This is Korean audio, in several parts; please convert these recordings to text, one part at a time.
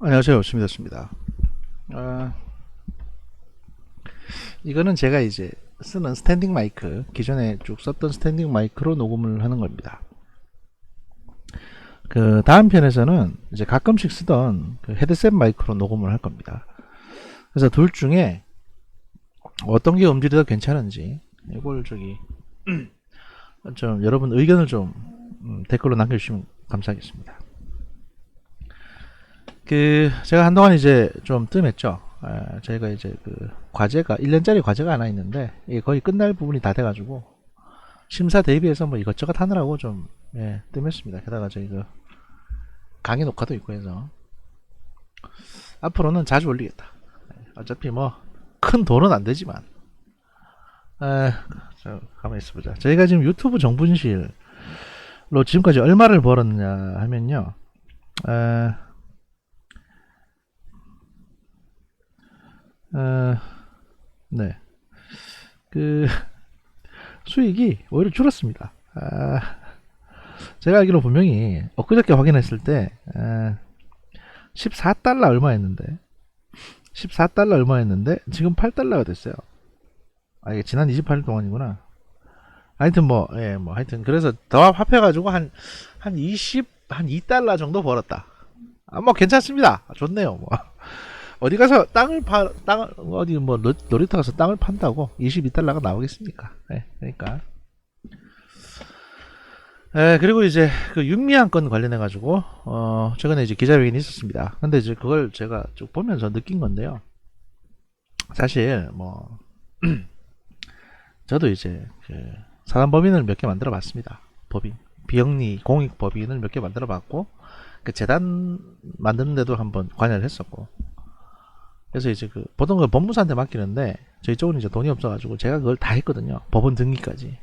안녕하세요. 스미더스입니다. 아, 이거는 제가 이제 쓰는 스탠딩 마이크, 기존에 쭉 썼던 스탠딩 마이크로 녹음을 하는 겁니다. 그 다음 편에서는 이제 가끔씩 쓰던 그 헤드셋 마이크로 녹음을 할 겁니다. 그래서 둘 중에 어떤 게 음질이 더 괜찮은지 이걸 저기 좀 여러분 의견을 좀 음, 댓글로 남겨주시면 감사하겠습니다. 그 제가 한동안 이제 좀 뜸했죠. 아, 저희가 이제 그 과제가 1년짜리 과제가 하나 있는데 이게 거의 끝날 부분이 다 돼가지고 심사 대비해서 뭐 이것저것 하느라고 좀 예, 뜸했습니다. 게다가 저희 그 강의 녹화도 있고 해서 앞으로는 자주 올리겠다. 예, 어차피 뭐 큰 돈은 안 되지만 에, 저 가만히 있어보자. 저희가 지금 유튜브 정분실로 지금까지 얼마를 벌었냐 하면요. 에, 어, 네. 그, 수익이 오히려 줄었습니다. 아, 제가 알기로 분명히 엊그저께 확인했을 때, 아, 14달러 얼마였는데, 14달러 얼마였는데, 지금 8달러가 됐어요. 아, 이게 지난 28일 동안이구나. 하여튼 뭐, 예, 뭐, 하여튼, 그래서 더 합해가지고 한, 한 20, 한 2달러 정도 벌었다. 아, 뭐, 괜찮습니다. 좋네요, 뭐. 어디 가서 땅을 파, 땅을, 어디 뭐 놀- 놀이터 가서 땅을 판다고 22달러가 나오겠습니까? 네, 그러니까. 에, 그리고 이제 그 윤미향 건 관련해 가지고, 어, 최근에 이제 기자회견이 있었습니다. 근데 이제 그걸 제가 쭉 보면서 느낀 건데요. 사실, 뭐, 저도 이제 그 사단 법인을 몇 개 만들어 봤습니다. 법인. 비영리 공익 법인을 몇 개 만들어 봤고, 그 재단 만드는데도 한번 관여를 했었고, 그래서 이제 그 보통 그 법무사한테 맡기는데 저희 쪽은 이제 돈이 없어가지고 제가 그걸 다 했거든요. 법원 등기까지.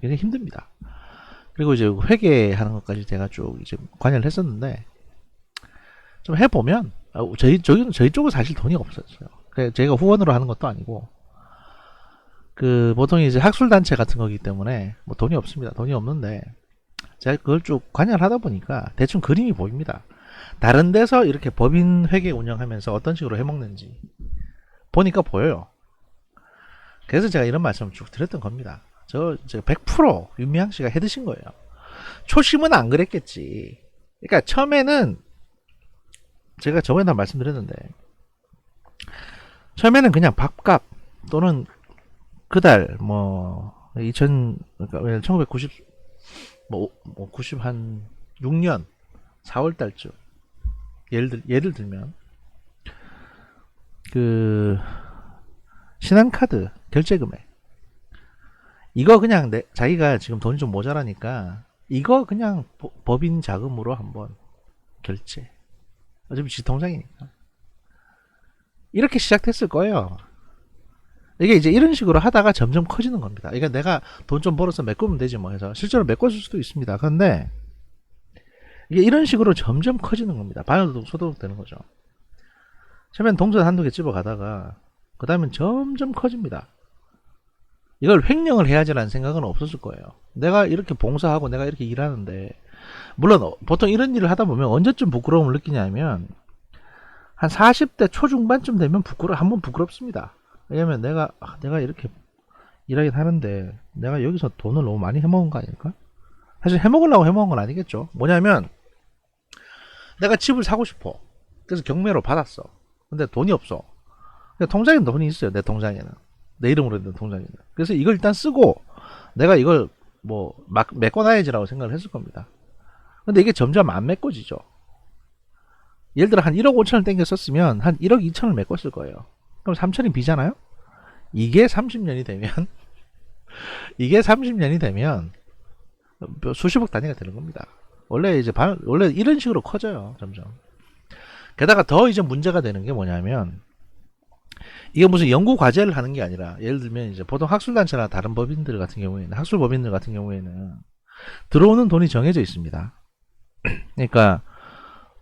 굉장히 힘듭니다. 그리고 이제 회계하는 것까지 제가 쭉 이제 관여를 했었는데 좀 해보면 아, 저희 저희 저희 쪽은 사실 돈이 없었어요. 그래서 제가 후원으로 하는 것도 아니고 그 보통 이제 학술 단체 같은 거기 때문에 뭐 돈이 없습니다. 돈이 없는데 제가 그걸 쭉 관여를 하다 보니까 대충 그림이 보입니다. 다른 데서 이렇게 법인 회계 운영하면서 어떤 식으로 해먹는지 보니까 보여요. 그래서 제가 이런 말씀을 쭉 드렸던 겁니다. 저, 저100% 윤미향 씨가 해드신 거예요. 초심은 안 그랬겠지. 그러니까 처음에는 제가 저번에 다 말씀드렸는데 처음에는 그냥 밥값 또는 그달 뭐 2000, 그러니까 1990, 뭐, 뭐 90, 한 6년 4월 달쯤 예를 들 예를 들면 그 신한카드 결제 금액 이거 그냥 내 자기가 지금 돈이 좀 모자라니까 이거 그냥 보- 법인 자금으로 한번 결제 어차피 지 통장이니까 이렇게 시작됐을 거예요. 이게 이제 이런 식으로 하다가 점점 커지는 겁니다. 이게 내가 돈 좀 벌어서 메꾸면 되지 뭐 해서 실제로 메꿨을 수도 있습니다. 그런데 이게 이런 식으로 점점 커지는 겁니다. 반환도 소득 되는 거죠. 처음엔 동전 한두 개 집어 가다가 그 다음엔 점점 커집니다. 이걸 횡령을 해야지라는 생각은 없었을 거예요. 내가 이렇게 봉사하고 내가 이렇게 일하는데 물론 어, 보통 이런 일을 하다 보면 언제쯤 부끄러움을 느끼냐면 한 40대 초중반쯤 되면 부끄러 한 번 부끄럽습니다. 왜냐면 내가 아, 내가 이렇게 일하긴 하는데 내가 여기서 돈을 너무 많이 해먹은 거 아닐까? 사실 해먹으려고 해먹은 건 아니겠죠. 뭐냐면 내가 집을 사고 싶어. 그래서 경매로 받았어. 근데 돈이 없어. 근데 통장에 돈이 있어요. 내 통장에는. 내 이름으로 있는 통장에는. 그래서 이걸 일단 쓰고 내가 이걸 뭐 막 메꿔놔야지라고 생각을 했을 겁니다. 근데 이게 점점 안 메꿔지죠. 예를 들어 한 1억 5천을 땡겨 썼으면 한 1억 2천을 메꿨을 거예요. 그럼 3천이 비잖아요? 이게 30년이 되면 이게 30년이 되면 몇 수십억 단위가 되는 겁니다. 원래 이제 반, 원래 이런 식으로 커져요, 점점. 게다가 더 이제 문제가 되는 게 뭐냐면, 이게 무슨 연구 과제를 하는 게 아니라, 예를 들면 이제 보통 학술단체나 다른 법인들 같은 경우에는, 학술법인들 같은 경우에는, 들어오는 돈이 정해져 있습니다. 그러니까,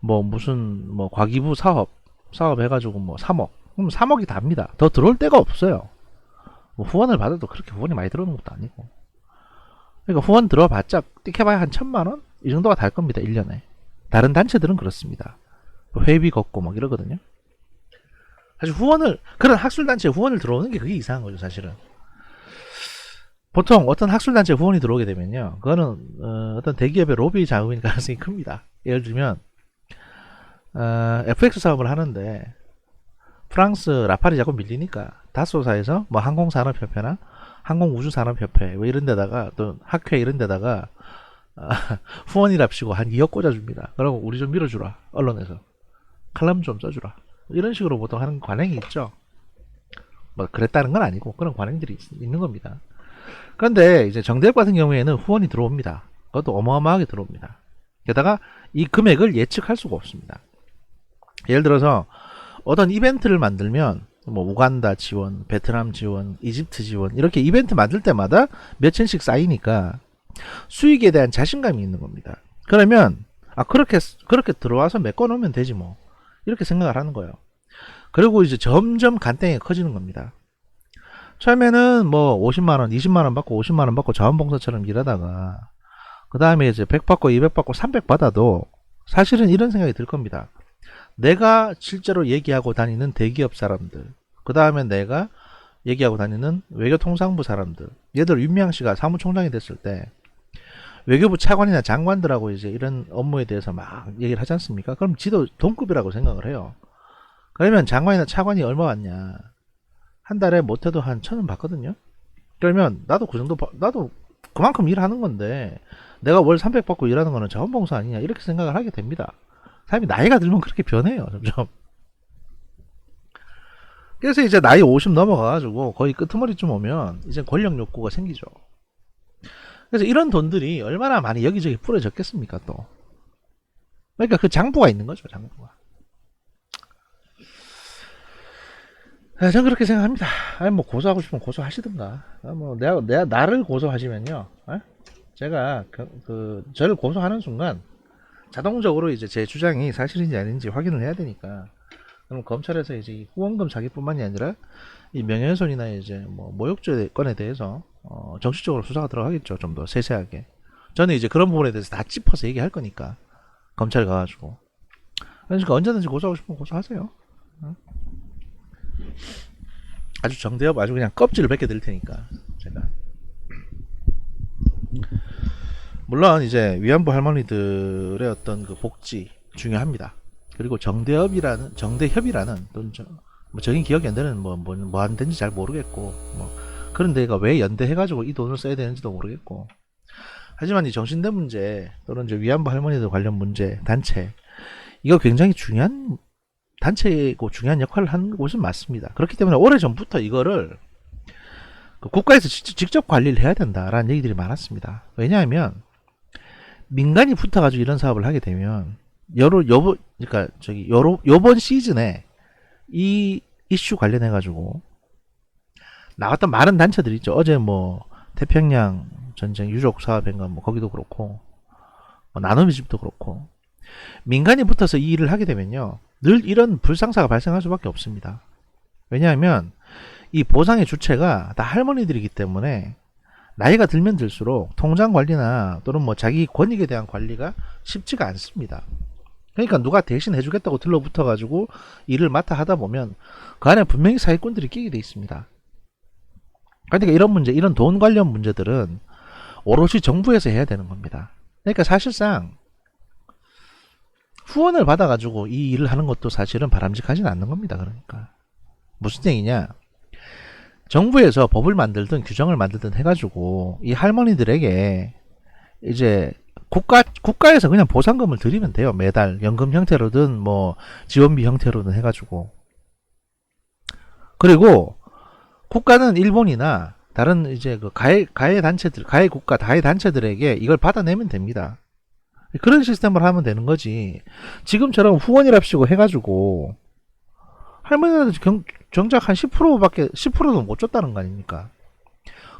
뭐 무슨, 뭐 과기부 사업, 사업 해가지고 뭐 3억. 그럼 3억이 답니다. 더 들어올 데가 없어요. 뭐 후원을 받아도 그렇게 후원이 많이 들어오는 것도 아니고. 그러니까 후원 들어봤자 띡해봐야 한 천만 원? 이 정도가 달 겁니다. 1년에. 다른 단체들은 그렇습니다. 회비 걷고 막 이러거든요. 사실 후원을 그런 학술단체 후원을 들어오는 게 그게 이상한 거죠, 사실은. 보통 어떤 학술단체 후원이 들어오게 되면요, 그거는 어, 떤 대기업의 로비 자금일 가능성이 큽니다. 예를 들면 어, FX 사업을 하는데 프랑스 라팔이 자꾸 밀리니까 다소사에서 뭐 항공산업협회나 항공우주산업협회 뭐 이런 데다가 또 학회 이런 데다가 아, 후원이랍시고 한 2억 꽂아줍니다. 그러고 우리 좀 밀어주라 언론에서 칼럼 좀 써주라 이런 식으로 보통 하는 관행이 있죠. 뭐 그랬다는 건 아니고 그런 관행들이 있, 있는 겁니다. 그런데 이제 정대협 같은 경우에는 후원이 들어옵니다. 그것도 어마어마하게 들어옵니다. 게다가 이 금액을 예측할 수가 없습니다. 예를 들어서 어떤 이벤트를 만들면 뭐 우간다 지원, 베트남 지원, 이집트 지원 이렇게 이벤트 만들 때마다 몇 천씩 쌓이니까 수익에 대한 자신감이 있는 겁니다. 그러면 아 그렇게 그렇게 들어와서 메꿔 놓으면 되지 뭐 이렇게 생각을 하는 거예요. 그리고 이제 점점 간땡이 커지는 겁니다. 처음에는 뭐 50만 원, 20만 원 받고 50만 원 받고 자원봉사처럼 일하다가 그 다음에 이제 100 받고 200 받고 300 받아도 사실은 이런 생각이 들 겁니다. 내가 실제로 얘기하고 다니는 대기업 사람들, 그 다음에 내가 얘기하고 다니는 외교통상부 사람들, 얘들 윤미향 씨가 사무총장이 됐을 때 외교부 차관이나 장관들하고 이제 이런 업무에 대해서 막 얘기를 하지 않습니까? 그럼 지도 동급이라고 생각을 해요. 그러면 장관이나 차관이 얼마 받냐? 한 달에 못해도 한 천 원 받거든요. 그러면 나도 그 정도 받- 나도 그만큼 일하는 건데 내가 월 300 받고 일하는 거는 자원봉사 아니냐 이렇게 생각을 하게 됩니다. 사람이 나이가 들면 그렇게 변해요, 점점. 그래서 이제 나이 50 넘어가가지고 거의 끄트머리쯤 오면 이제 권력 욕구가 생기죠. 그래서 이런 돈들이 얼마나 많이 여기저기 뿌려졌겠습니까, 또. 그러니까 그 장부가 있는 거죠, 장부가. 아, 저는 그렇게 생각합니다. 아니, 뭐, 고소하고 싶으면 고소하시든가. 아, 뭐, 내가, 내가, 나를 고소하시면요, 어? 제가, 그, 그, 저를 고소하는 순간, 자동적으로 이제 제 주장이 사실인지 아닌지 확인을 해야 되니까. 그럼 검찰에서 이제 이 후원금 사기뿐만이 아니라, 이 명예훼손이나 이제 뭐, 모욕죄 건에 대해서, 어, 정식적으로 수사가 들어가겠죠. 좀 더 세세하게. 저는 이제 그런 부분에 대해서 다 짚어서 얘기할 거니까. 검찰 가가지고. 그러니까 언제든지 고소하고 싶으면 고소하세요. 어? 아주 정대업 아주 그냥 껍질을 벗겨 드릴 테니까 제가 물론 이제 위안부 할머니들의 어떤 그 복지 중요합니다. 그리고 정대협이라는 정대협이라는 또는 저, 뭐 정인 기억이 안 되는 뭐뭐 뭐 하는 데인지 잘 모르겠고 뭐 그런 데가 왜 연대해가지고 이 돈을 써야 되는지도 모르겠고 하지만 이 정신대 문제 또는 이제 위안부 할머니들 관련 문제 단체 이거 굉장히 중요한 단체고 중요한 역할을 하는 곳은 맞습니다. 그렇기 때문에 오래 전부터 이거를 그 국가에서 직- 직접 관리를 해야 된다라는 얘기들이 많았습니다. 왜냐하면 민간이 붙어가지고 이런 사업을 하게 되면 여러 여보 그러니까 저기 여러 요번 시즌에 이 이슈 관련해 가지고 나왔던 많은 단체들 있죠. 어제 뭐 태평양 전쟁 유족 사업인가 뭐 거기도 그렇고 뭐 나눔의 집도 그렇고 민간이 붙어서 이 일을 하게 되면요. 늘 이런 불상사가 발생할 수밖에 없습니다. 왜냐하면 이 보상의 주체가 다 할머니들이기 때문에 나이가 들면 들수록 통장 관리나 또는 뭐 자기 권익에 대한 관리가 쉽지가 않습니다. 그러니까 누가 대신 해주겠다고 들러붙어 가지고 일을 맡아 하다 보면 그 안에 분명히 사기꾼들이 끼게 돼 있습니다. 그러니까 이런 문제, 이런 돈 관련 문제들은 오롯이 정부에서 해야 되는 겁니다. 그러니까 사실상 후원을 받아가지고 이 일을 하는 것도 사실은 바람직하진 않는 겁니다. 그러니까 무슨 얘기냐? 정부에서 법을 만들든 규정을 만들든 해가지고 이 할머니들에게 이제 국가 국가에서 그냥 보상금을 드리면 돼요. 매달 연금 형태로든 뭐 지원비 형태로든 해가지고 그리고 국가는 일본이나 다른 이제 그 가해 가해 단체들 가해 국가 가해 단체들에게 이걸 받아내면 됩니다. 그런 시스템을 하면 되는 거지. 지금처럼 후원이랍시고 해가지고 할머니한테 경, 정작 한 10%밖에 10%도 못 줬다는 거 아닙니까?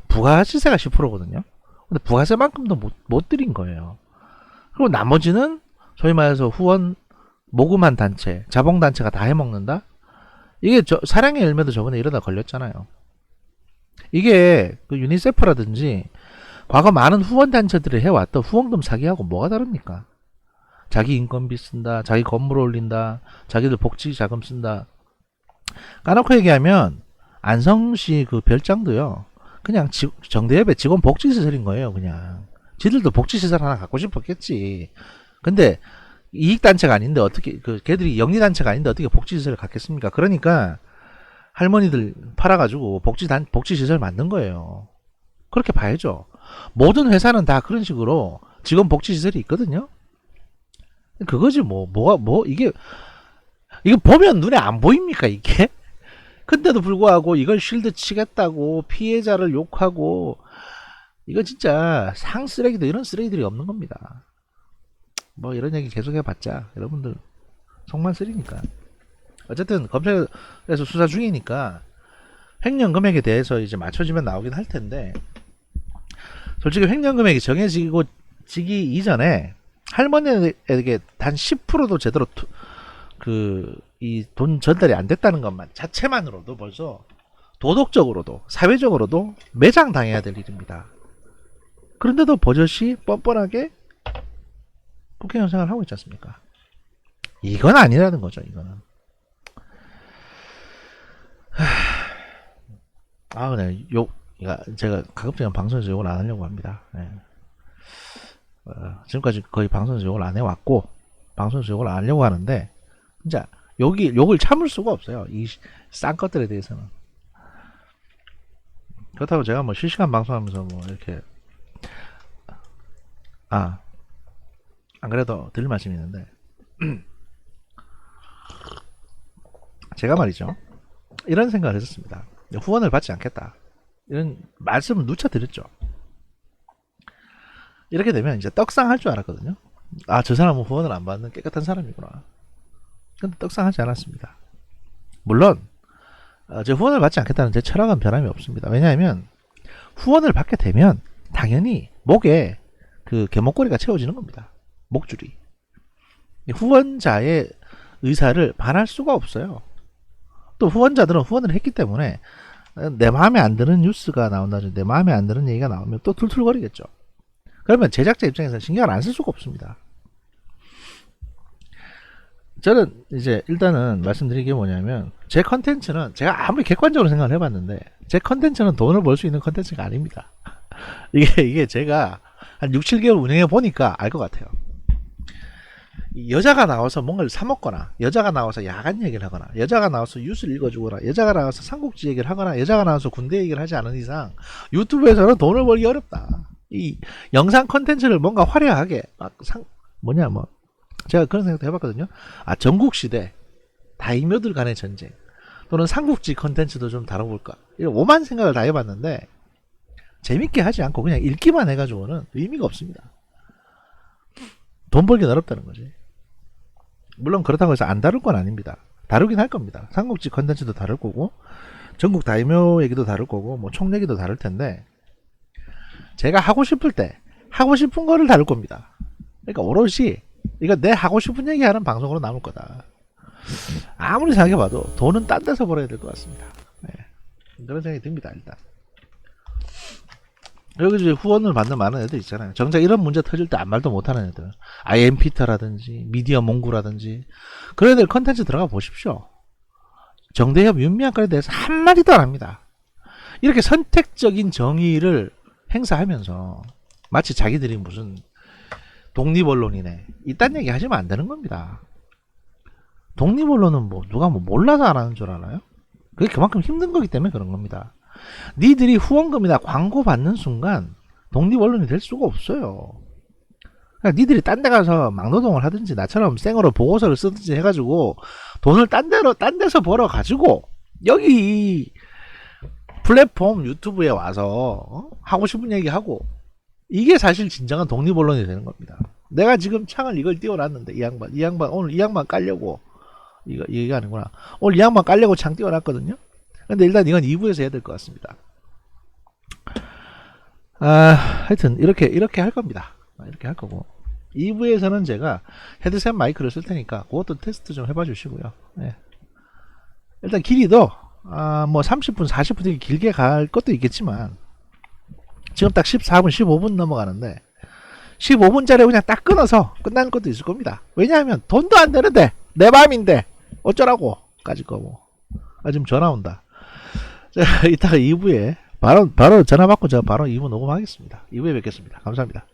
부가시세가 10%거든요. 근데 부가세만큼도 못, 못 드린 거예요. 그리고 나머지는 소위 말해서 후원 모금한 단체, 자봉 단체가 다 해먹는다. 이게 저 사랑의 열매도 저번에 이러다 걸렸잖아요. 이게 그 유니세프라든지 과거 많은 후원 단체들이 해왔던 후원금 사기하고 뭐가 다릅니까? 자기 인건비 쓴다. 자기 건물 올린다. 자기들 복지 자금 쓴다. 까놓고 얘기하면 안성시 그 별장도요. 그냥 지- 정대협의 직원 복지 시설인 거예요. 그냥 지들도 복지 시설 하나 갖고 싶었겠지. 근데 이익 단체가 아닌데 어떻게 그 걔들이 영리 단체가 아닌데 어떻게 복지 시설을 갖겠습니까? 그러니까 할머니들 팔아가지고 복지 단 복지 시설 만든 거예요. 그렇게 봐야죠. 모든 회사는 다 그런 식으로 직원 복지 시설이 있거든요. 그거지 뭐 뭐가 뭐 이게 이거 보면 눈에 안 보입니까 이게? 근데도 불구하고 이걸 쉴드 치겠다고 피해자를 욕하고 이거 진짜 상 쓰레기도 이런 쓰레기들이 없는 겁니다. 뭐 이런 얘기 계속 해봤자 여러분들 속만 쓰리니까. 어쨌든 검찰에서 수사 중이니까 횡령 금액에 대해서 이제 맞춰지면 나오긴 할 텐데 솔직히 횡령 금액이 정해지고 지기 이전에 할머니에게 단 10%도 제대로 그 이 돈 전달이 안 됐다는 것만 자체만으로도 벌써 도덕적으로도 사회적으로도 매장 당해야 될 일입니다. 그런데도 버젓이 뻔뻔하게 국회의원 생활을 하고 있지 않습니까? 이건 아니라는 거죠, 이거는. 하... 아, 네, 욕, 제가 가급적 방송에서 욕을 안 하려고 합니다. 네. 어, 지금까지 거의 방송에서 욕을 안 해왔고, 방송에서 욕을 안 하려고 하는데, 진짜, 욕이, 욕을 참을 수가 없어요. 이 싼 것들에 대해서는. 그렇다고 제가 뭐 실시간 방송하면서 뭐 이렇게, 아, 안 그래도 드릴 말씀이 있는데, 제가 말이죠. 이런 생각을 했었습니다. 후원을 받지 않겠다. 이런 말씀을 누차 드렸죠. 이렇게 되면 이제 떡상 할 줄 알았거든요. 아, 저 사람은 후원을 안 받는 깨끗한 사람이구나. 근데 떡상하지 않았습니다. 물론, 어, 제 후원을 받지 않겠다는 제 철학은 변함이 없습니다. 왜냐하면, 후원을 받게 되면, 당연히, 목에 그 개목걸이가 채워지는 겁니다. 목줄이. 후원자의 의사를 반할 수가 없어요. 또 후원자들은 후원을 했기 때문에 내 마음에 안 드는 뉴스가 나온다든지 내 마음에 안 드는 얘기가 나오면 또 툴툴거리겠죠. 그러면 제작자 입장에서 신경을 안 쓸 수가 없습니다. 저는 이제 일단은 말씀드린 게 뭐냐면 제 컨텐츠는 제가 아무리 객관적으로 생각을 해봤는데 제 컨텐츠는 돈을 벌 수 있는 컨텐츠가 아닙니다. 이게 이게 제가 한 6, 7개월 운영해 보니까 알 것 같아요. 여자가 나와서 뭔가를 사 먹거나 여자가 나와서 야간 얘기를 하거나 여자가 나와서 뉴스를 읽어주거나 여자가 나와서 삼국지 얘기를 하거나 여자가 나와서 군대 얘기를 하지 않은 이상 유튜브에서는 돈을 벌기 어렵다. 이 영상 컨텐츠를 뭔가 화려하게 막 상 뭐냐 뭐 제가 그런 생각도 해봤거든요. 아 전국 시대 다이묘들 간의 전쟁 또는 삼국지 컨텐츠도 좀 다뤄볼까 이런 오만 생각을 다 해봤는데 재밌게 하지 않고 그냥 읽기만 해가지고는 의미가 없습니다. 돈 벌기 어렵다는 거지. 물론 그렇다고 해서 안 다룰 건 아닙니다. 다루긴 할 겁니다. 삼국지 컨텐츠도 다룰 거고 전국 다이묘 얘기도 다룰 거고 뭐 총 얘기도 다룰 텐데 제가 하고 싶을 때 하고 싶은 거를 다룰 겁니다. 그러니까 오롯이 이거 내 하고 싶은 얘기 하는 방송으로 남을 거다. 아무리 생각해봐도 돈은 딴 데서 벌어야 될 것 같습니다. 네. 그런 생각이 듭니다. 일단 여기 이제 후원을 받는 많은 애들 있잖아요. 정작 이런 문제 터질 때 아무 말도 못하는 애들. IM피터라든지 미디어 몽구라든지 그런 애들 컨텐츠 들어가 보십시오. 정대협 윤미향 건에 대해서 한마디도 안 합니다. 이렇게 선택적인 정의를 행사하면서 마치 자기들이 무슨 독립 언론이네. 이딴 얘기 하시면 안 되는 겁니다. 독립 언론은 뭐 누가 뭐 몰라서 안 하는 줄 알아요? 그게 그만큼 힘든 거기 때문에 그런 겁니다. 니들이 후원금이나 광고 받는 순간 독립 언론이 될 수가 없어요. 그러니까 니들이 딴 데 가서 막노동을 하든지 나처럼 생으로 보고서를 쓰든지 해가지고 돈을 딴 데로 딴 데서 벌어 가지고 여기 이 플랫폼 유튜브에 와서 어? 하고 싶은 얘기 하고 이게 사실 진정한 독립언론이 되는 겁니다. 내가 지금 창을 이걸 띄워놨는데 이 양반 이 양반 오늘 이 양반 깔려고 이거 이 얘기 하는구나 오늘 이 양반 깔려고 창 띄워놨거든요. 근데 일단 이건 2부에서 해야 될 것 같습니다. 아, 하여튼 이렇게 이렇게 할 겁니다. 이렇게 할 거고 2부에서는 제가 헤드셋 마이크를 쓸 테니까 그것도 테스트 좀 해봐 주시고요. 네. 일단 길이도 아, 뭐 30분, 40분 되게 길게 갈 것도 있겠지만 지금 딱 14분, 15분 넘어가는데 15분짜리 그냥 딱 끊어서 끝나는 것도 있을 겁니다. 왜냐하면 돈도 안 되는데 내 마음인데 어쩌라고 까짓 거고. 아 지금 전화 온다. 자 이따가 2부에 바로 바로 전화 받고 저 바로 2부 녹음하겠습니다. 2부에 뵙겠습니다. 감사합니다.